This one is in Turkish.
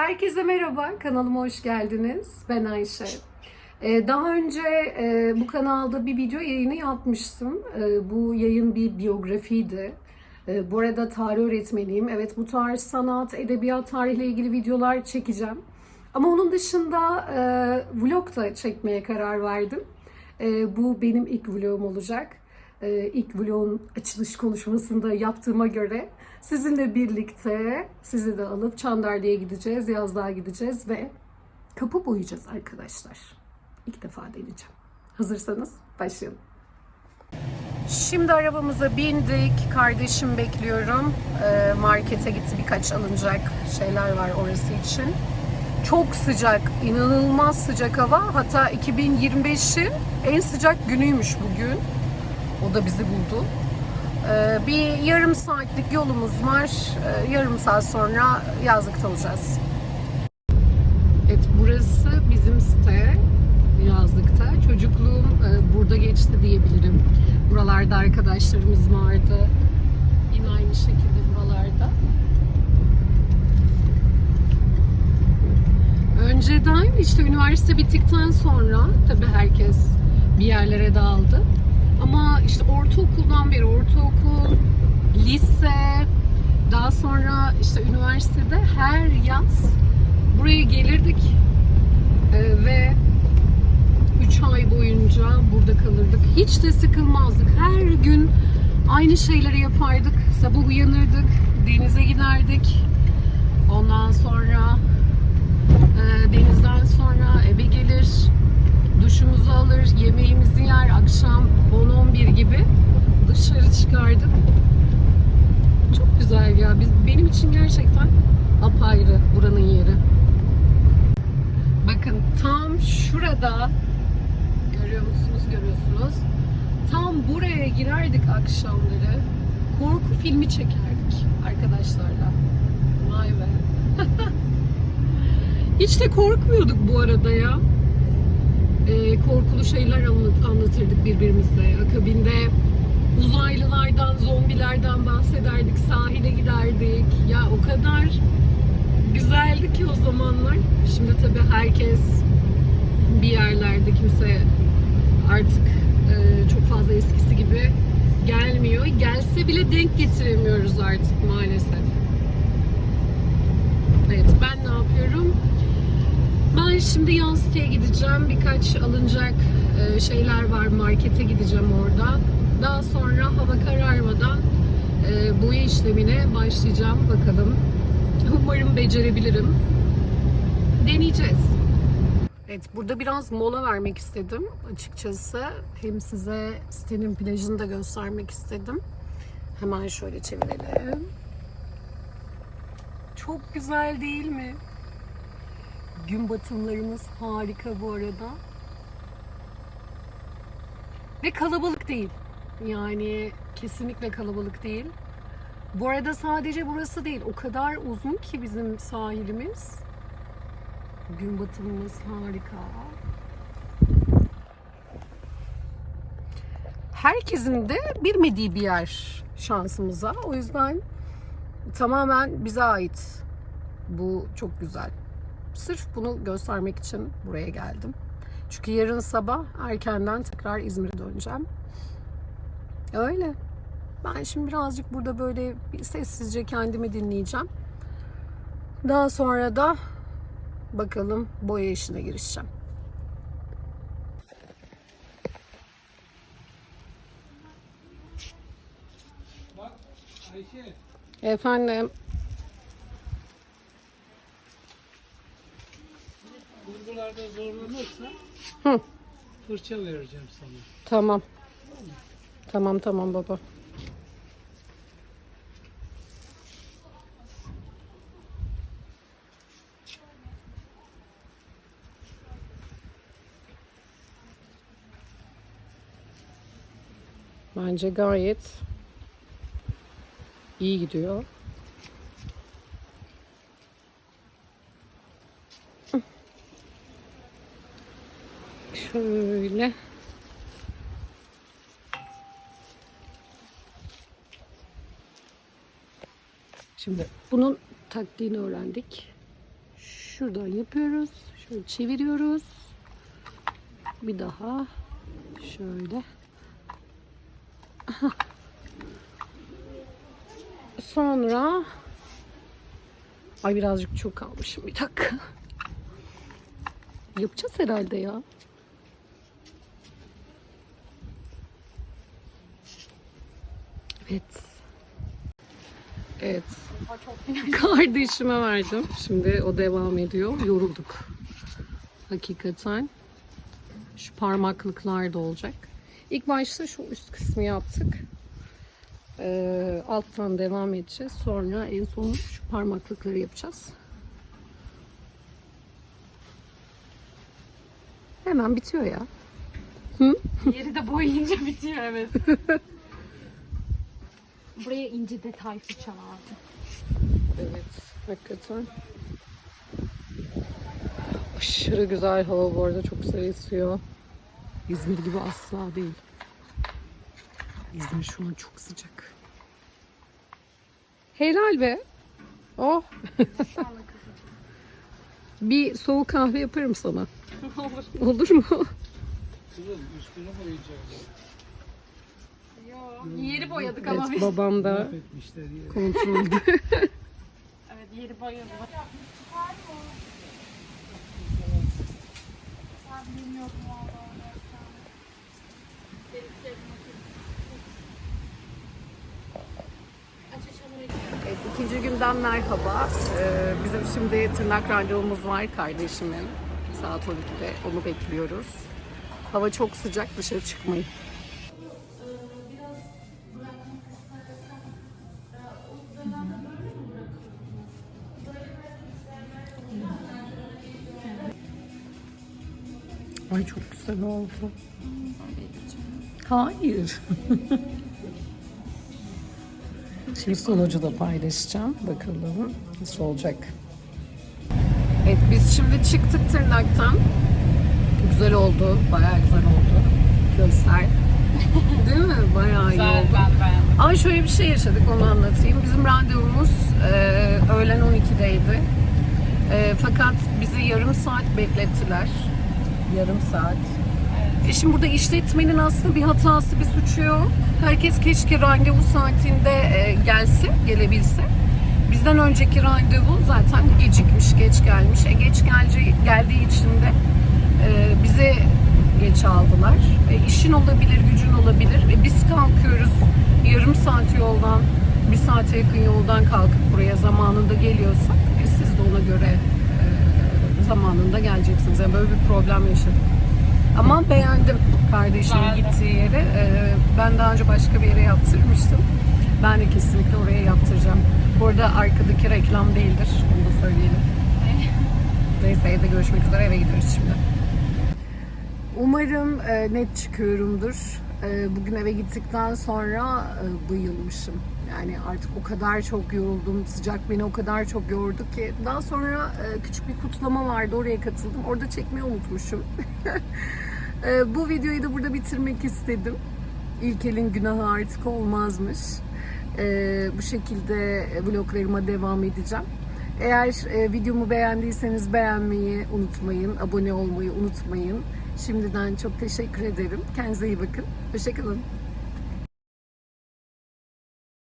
Herkese merhaba, kanalıma hoş geldiniz. Ben Ayşe. Ee, Daha önce e, bu kanalda bir video yayını yapmıştım. Ee, Bu yayın bir biyografiydi. Ee, Bu arada tarih öğretmeniyim. Evet bu tarih, sanat, edebiyat, tarihle ilgili videolar çekeceğim. Ama onun dışında e, vlog da çekmeye karar verdim. Bu benim ilk vlogum olacak. E, İlk vlogun açılış konuşmasında yaptığıma göre sizinle birlikte sizi de alıp Çandarlı'ya gideceğiz, Yazlığa gideceğiz ve kapı boyayacağız arkadaşlar. İlk defa deneyeceğim. Hazırsanız başlayalım. Şimdi arabamıza bindik. Kardeşim bekliyorum. Ee, markete gitti birkaç alınacak şeyler var orası için. Çok sıcak, inanılmaz sıcak hava. Hatta 2025'in en sıcak günüymüş bugün. O da bizi buldu. Ee, bir yarım saatlik yolumuz var. Ee, yarım saat sonra yazlıkta olacağız. Evet burası bizim site yazlıkta. Çocukluğum e, burada geçti diyebilirim. Buralarda arkadaşlarımız vardı. Yine aynı şekilde buralarda. Önceden işte üniversite bittikten sonra tabii herkes bir yerlere dağıldı. Ama işte ortaokuldan beri ortaokul, lise, daha sonra işte üniversitede her yaz buraya gelirdik Ee, ve 3 ay boyunca burada kalırdık. Hiç de sıkılmazdık. Her gün aynı şeyleri yapardık. Sabah uyanırdık, denize giderdik. Ondan sonra e, denizden sonra eve gelir, duşumuzu alır, yemeğimizi yer, akşam 10-11 gibi dışarı çıkardık. Çok güzel ya. Biz, benim için gerçekten apayrı buranın yeri. Bakın tam şurada görüyor musunuz görüyorsunuz. Tam buraya girerdik akşamları. Korku filmi çekerdik arkadaşlarla. Vay be. Hiç de korkmuyorduk bu arada ya. Ee, korkulu şeyler anlat, anlatırdık birbirimize. Akabinde uzaylılardan, zombilerden bahsederdik, sahile giderdik. Ya o kadar güzeldi ki o zamanlar. Şimdi tabii herkes bir yerlerde kimse artık e, çok fazla eskisi gibi gelmiyor. Gelse bile denk getiremiyoruz artık maalesef. Evet ben ne yapıyorum? Ben şimdi Yansıt'a gideceğim. Birkaç alınacak e, şeyler var. Markete gideceğim orada. Daha sonra hava kararmadan e, boya işlemine başlayacağım. Bakalım. Umarım becerebilirim. Deneyeceğiz. Evet burada biraz mola vermek istedim açıkçası. Hem size sitenin plajını da göstermek istedim. Hemen şöyle çevirelim. Çok güzel değil mi? Gün batımlarımız harika bu arada. Ve kalabalık değil. Yani kesinlikle kalabalık değil. Bu arada sadece burası değil. O kadar uzun ki bizim sahilimiz. Gün batımımız harika. Herkesin de bilmediği bir yer şansımıza. O yüzden tamamen bize ait. Bu çok güzel. Sırf bunu göstermek için buraya geldim. Çünkü yarın sabah erkenden tekrar İzmir'e döneceğim. Öyle. Ben şimdi birazcık burada böyle sessizce kendimi dinleyeceğim. Daha sonra da bakalım boya işine girişeceğim. Bak Ayşe, Efendim. kurgularda zorlanırsa Hı. fırça vereceğim sana. Tamam. Tamam tamam baba. Bence gayet iyi gidiyor. Şöyle. Şimdi bunun taktiğini öğrendik. şuradan yapıyoruz. Şöyle çeviriyoruz. Bir daha şöyle. Sonra Ay birazcık çok kalmışım. Bir dakika. Yapacağız herhalde ya. Evet. Evet. Kardeşime verdim. Şimdi o devam ediyor. Yorulduk. Hakikaten. Şu parmaklıklar da olacak. İlk başta şu üst kısmı yaptık. Ee, alttan devam edeceğiz. Sonra en son şu parmaklıkları yapacağız. Hemen bitiyor ya. Yeri de boyayınca bitiyor evet. Buraya ince detay fırça lazım. Evet, hakikaten. Aşırı güzel hava bu arada çok güzel esiyor. İzmir gibi asla değil. İzmir şu an çok sıcak. Helal be. Oh. Bir soğuk kahve yaparım sana. Olur. Olur mu? Kızım üstünü boyayacağız. Yeri boyadık ama Evet biz. babam da kontrolde. Evet yeri boyadık. Evet, ikinci günden merhaba. Ee, bizim şimdi tırnak randevumuz var kardeşimin. Saat 12'de onu bekliyoruz. Hava çok sıcak dışarı çıkmayın. Ay çok güzel oldu. Hayır. Şimdi sonucu da paylaşacağım. Bakalım nasıl olacak. Evet biz şimdi çıktık tırnaktan. Güzel oldu. Bayağı güzel oldu. Göster. Değil mi? Bayağı iyi oldu. ben beğendim. Ama şöyle bir şey yaşadık onu anlatayım. Bizim randevumuz e, öğlen 12'deydi. E, fakat bizi yarım saat beklettiler. Yarım saat. E şimdi burada işletmenin aslında bir hatası, bir suçu yok. Herkes keşke randevu saatinde e, gelse, gelebilse. Bizden önceki randevu zaten gecikmiş, geç gelmiş. E, geç gelce, geldiği için de e, bize geç aldılar. E, işin olabilir, gücün olabilir. E, biz kalkıyoruz yarım saat yoldan, bir saate yakın yoldan kalkıp buraya zamanında geliyorsak e, siz de ona göre zamanında geleceksiniz. Yani böyle bir problem yaşadık. Ama beğendim kardeşimin gittiği yeri. Ee, ben daha önce başka bir yere yaptırmıştım. Ben de kesinlikle oraya yaptıracağım. Bu arada arkadaki reklam değildir. Onu da söyleyelim. Neyse evde görüşmek üzere. Eve gidiyoruz şimdi. Umarım e, net çıkıyorumdur. E, bugün eve gittikten sonra e, bayılmışım. Yani artık o kadar çok yoruldum. Sıcak beni o kadar çok yordu ki. Daha sonra e, küçük bir kutlama vardı. Oraya katıldım. Orada çekmeyi unutmuşum. Bu videoyu da burada bitirmek istedim. İlk elin günahı artık olmazmış. Bu şekilde vloglarıma devam edeceğim. Eğer videomu beğendiyseniz beğenmeyi unutmayın, abone olmayı unutmayın. Şimdiden çok teşekkür ederim. Kendinize iyi bakın. Hoşçakalın.